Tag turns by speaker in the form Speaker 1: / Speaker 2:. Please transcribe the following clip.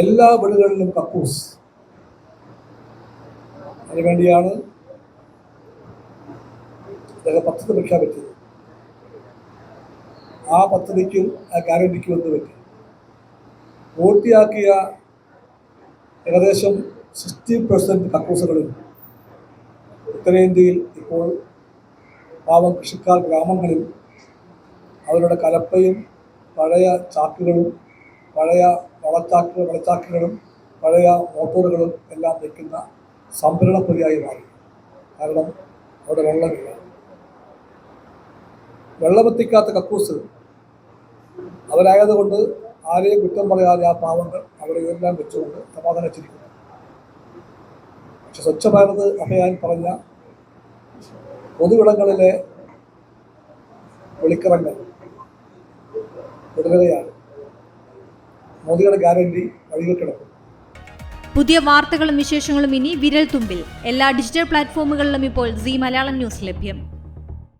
Speaker 1: എല്ലാ വീടുകളിലും കക്കൂസ്. അതിനുവേണ്ടിയാണ് അദ്ദേഹം പദ്ധതി പ്രഖ്യാപിച്ചത്. ആ പദ്ധതിക്കും ആ ഗ്യാരണ്ടിക്കും എന്ത് പറ്റി? പൂർത്തിയാക്കിയ ഏകദേശം സിക്സ്റ്റി പെർസെന്റ് കക്കൂസുകളും ഉത്തരേന്ത്യയിൽ ഇപ്പോൾ പാവം കൃഷിക്കാർ ഗ്രാമങ്ങളിൽ അവരുടെ കലപ്പയും പഴയ ചാക്കുകളും പഴയ വളച്ചാക്ക് വളച്ചാക്കുകളും പഴയ മോട്ടോറുകളും എല്ലാം നിൽക്കുന്ന സംഭരണ പൊരിയായി മാറി. കാരണം അവിടെ വെള്ളമില്ല. വെള്ളമെത്തിക്കാത്ത കക്കൂസ്. അവരായതുകൊണ്ട് ആരെയും കുറ്റം പറയാതെ ആ പാവങ്ങൾ അവിടെ ഇതെല്ലാം വെച്ചുകൊണ്ട് സമാധാനിച്ചിരിക്കുന്നു പക്ഷെ സ്വച്ഛ ഭാരത് അഭിയാൻ പറഞ്ഞ പൊതുവിടങ്ങളിലെ വെളിക്കിറങ്ങൾ തുടരുകയാണ് മോദിയുടെ ഗ്യാരണ്ടി വഴിയിൽ കിടക്കും.
Speaker 2: പുതിയ വാർത്തകളും വിശേഷങ്ങളും ഇനി വിരൽ തുമ്പിൽ എല്ലാ ഡിജിറ്റൽ പ്ലാറ്റ്ഫോമുകളിലും ഇപ്പോൾ സി മലയാളം ന്യൂസ് ലഭ്യം.